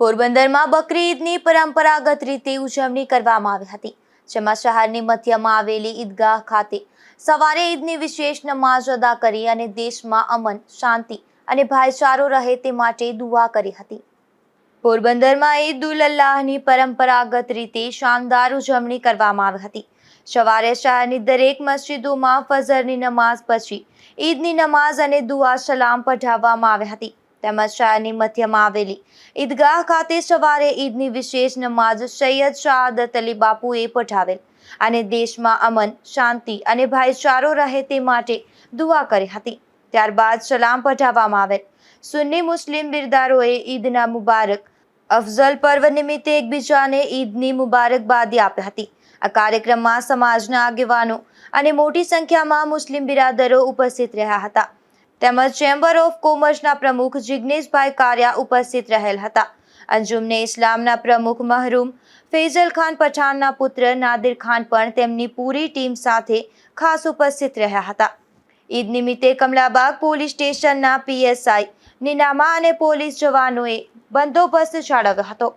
પોરબંદરમાં બકરી ઈદની પરંપરાગત રીતે ઉજવણી કરવામાં આવી હતી, જેમાં શહેરની મધ્યમાં આવેલી ઈદગાહ ખાતે સવારે ઈદની વિશેષ નમાઝ અદા કરી અને દેશમાં અમન, શાંતિ અને ભાઈચારો રહે તે માટે દુઆ કરી હતી. પોરબંદરમાં ઈદ ઉલ અલ્લાહની પરંપરાગત રીતે શાનદાર ઉજવણી કરવામાં આવી હતી. સવારે શહેરની દરેક મસ્જિદોમાં ફજરની નમાઝ પછી ઈદની નમાઝ અને દુઆ સલામ પઢાવવામાં આવી હતી. તેમજ શહેરની મધ્યમાં આવેલી ઈદગાહ ખાતે સવારે ઈદની વિશેષ નમાઝ સૈયદ શાહદત અલી બાપુએ પઠાવેલ અને દેશમાં અમન, શાંતિ અને ભાઈચારો રહે તે માટે દુઆ કરી હતી. ત્યારબાદ સલામ પઠાવવામાં આવેલ. સુન્ની મુસ્લિમ બિરદારોએ ઈદના મુબારક અફઝલ પર્વ નિમિત્તે એકબીજાને ઈદની મુબારકબાદી આપી હતી. આ કાર્યક્રમમાં સમાજના આગેવાનો અને મોટી સંખ્યામાં મુસ્લિમ બિરાદરો ઉપસ્થિત રહ્યા હતા. તેમજ ચેમ્બર ઓફ કોમર્સના પ્રમુખ જિગ્નેશભાઈ કારિયા ઉપસ્થિત રહેલ હતા. અંજુમને ઇસ્લામના પ્રમુખ મહરૂમ ફૈઝલ ખાન પઠાણના પુત્ર નાદિર ખાન પણ તેમની પૂરી ટીમ સાથે ખાસ ઉપસ્થિત રહ્યા હતા. ઈદ નિમિત્તે કમલાબાગ પોલીસ સ્ટેશનના પીએસઆઈ, નિનામા અને પોલીસ જવાનોએ બંદોબસ્ત જાળવ્યો હતો.